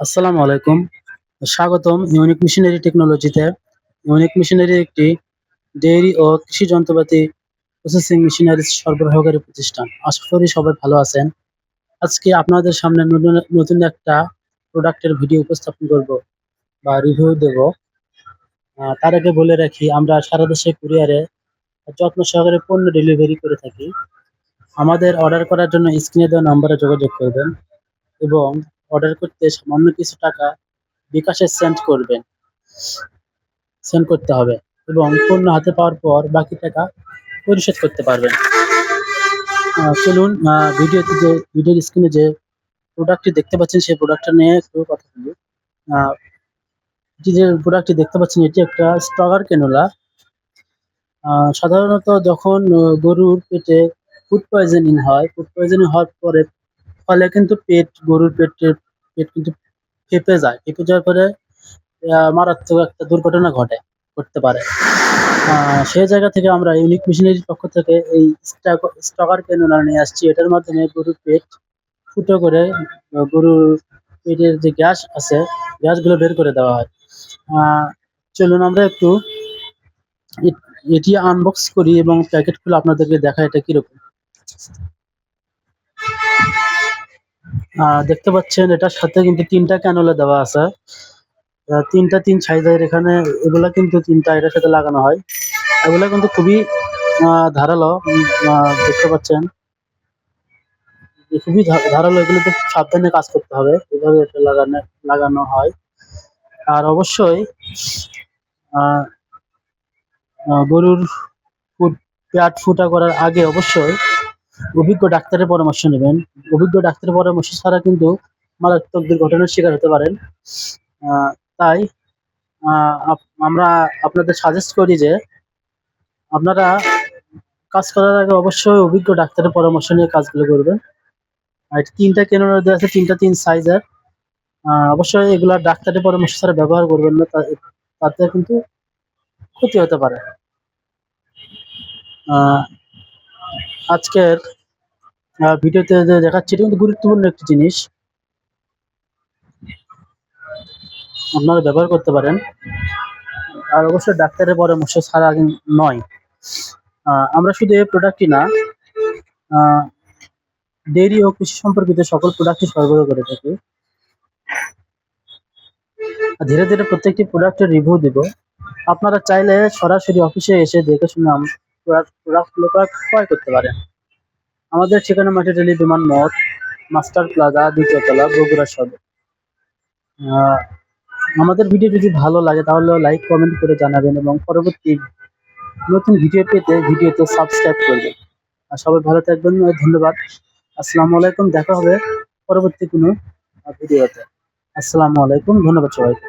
আসসালামু আলাইকুম। স্বাগতম ইউনিক মিশনারি টেকনোলজিতে ইউনিক মিশনারি একটি ডেইরি ও কৃষি যন্ত্রপাতি প্রসেসিং মেশিনারি সরবরাহকারী প্রতিষ্ঠান। আশা করি সবাই ভালো আছেন। আজকে আপনাদের সামনে নতুন একটা প্রোডাক্টের ভিডিও উপস্থাপন করব বা রিভিউ দেব। তার আগে বলে রাখি, আমরা সারা দেশে কুরিয়ারে যত্ন সহকারে পণ্য ডেলিভারি করে থাকি। আমাদের অর্ডার করার জন্য স্ক্রিনে দেওয়া নম্বরে যোগাযোগ করবেন এবং অর্ডার করতে সামান্য কিছু টাকা বিকাশে সেন্ড করবেন। সেন্ড করতে হবে এবং পণ্য হাতে পাওয়ার পর বাকি টাকা পরিশোধ করতে পারবেন। চলুন ভিডিওতে যে, ভিডিওর স্ক্রিনে যে প্রোডাক্টটি দেখতে পাচ্ছেন, সেই প্রোডাক্টটা নিয়ে একটু কথা বলি। এটি যে প্রোডাক্টটি দেখতে পাচ্ছেন, এটি একটা স্ট্রগার কেনোলা সাধারণত যখন গরুর পেটে ফুড পয়জনিং হয় ফুড পয়জনিং হওয়ার পরে ফলে কিন্তু পেট, গরুর পেটের পেট কিন্তু ফেঁপে যায়। ফেঁপে যাওয়ার পরে মারাত্মক একটা দুর্ঘটনা ঘটে, ঘটতে পারে। সেই জায়গা থেকে আমরা ইউনিক মেশিনারির পক্ষ থেকে এই স্টকার কেনোলা নিয়ে আসছি। এটার মাধ্যমে গরুর পেট ফুটো করে গরুর পেটের যে গ্যাস আছে, গ্যাসগুলো বের করে দেওয়া হয়। চলুন আমরা একটু এটি আনবক্স করি এবং প্যাকেট খুলে আপনাদেরকে দেখা এটা কীরকম। দেখতে পাচ্ছেন, এটার সাথে কিন্তু তিনটা ক্যানোলা দেওয়া আছে। তিনটা তিন সাইজের এখানে, এগুলা কিন্তু তিনটা এটার সাথে লাগানো হয়। এগুলা কিন্তু খুবই ধারালো দেখতে পাচ্ছেন। খুবই ধারালো, এগুলোতে সাবধানে কাজ করতে হবে। এভাবে এটা লাগানো লাগানো হয়। আর অবশ্যই গরুর পেট ফুটা করার আগে অবশ্যই অভিজ্ঞ ডাক্তারের পরামর্শ নেবেন। অভিজ্ঞ ডাক্তারের পরামর্শ ছাড়া কিন্তু মারাত্মক দুর্ঘটনার শিকার হতে পারেন। তাই আমরা আপনাদের সাজেস্ট করি যে আপনারা কাজ করার আগে অবশ্যই অভিজ্ঞ ডাক্তারের পরামর্শ নিয়ে কাজগুলো করবেন। আর তিনটা কেনার দেওয়া আছে? তিনটা তিন সাইজের অবশ্যই এগুলা ডাক্তারের পরামর্শ ছাড়া ব্যবহার করবেন না তাতে কিন্তু ক্ষতি হতে পারে। আজকের ভিডিওতে দেখাচ্ছি, এটা কিন্তু গুরুত্বপূর্ণ একটি জিনিস। আপনারা ব্যবহার করতে পারেন। আর অবশ্যই ডাক্তারের পরামর্শ ছাড়া নয়। আমরা শুধু এই প্রোডাক্টই না ডেইরি ও কৃষি সম্পর্কিত সকল প্রোডাক্টই সরবরাহ করে থাকি। ধীরে ধীরে প্রত্যেকটি প্রোডাক্টের রিভিউ দেব। আপনারা চাইলে সরাসরি অফিসে এসে দেখে শুনে প্রোডাক্টগুলো ক্রয় করতে পারেন আমাদের ঠিকানা মাটিটালি বিমান মোড়, মাস্টার প্লাজা দ্বিতীয়তলা বগুড়া সদর। আমাদের ভিডিও যদি ভালো লাগে তাহলে লাইক কমেন্ট করে জানাবেন এবং পরবর্তী নতুন ভিডিও পেতে ভিডিওতে সাবস্ক্রাইব করবেন। আর সবাই ভালো থাকবেন, ধন্যবাদ। আসসালামু আলাইকুম, দেখা হবে পরবর্তী কোনো ভিডিওতে আসসালামু আলাইকুম, ধন্যবাদ সবাইকে।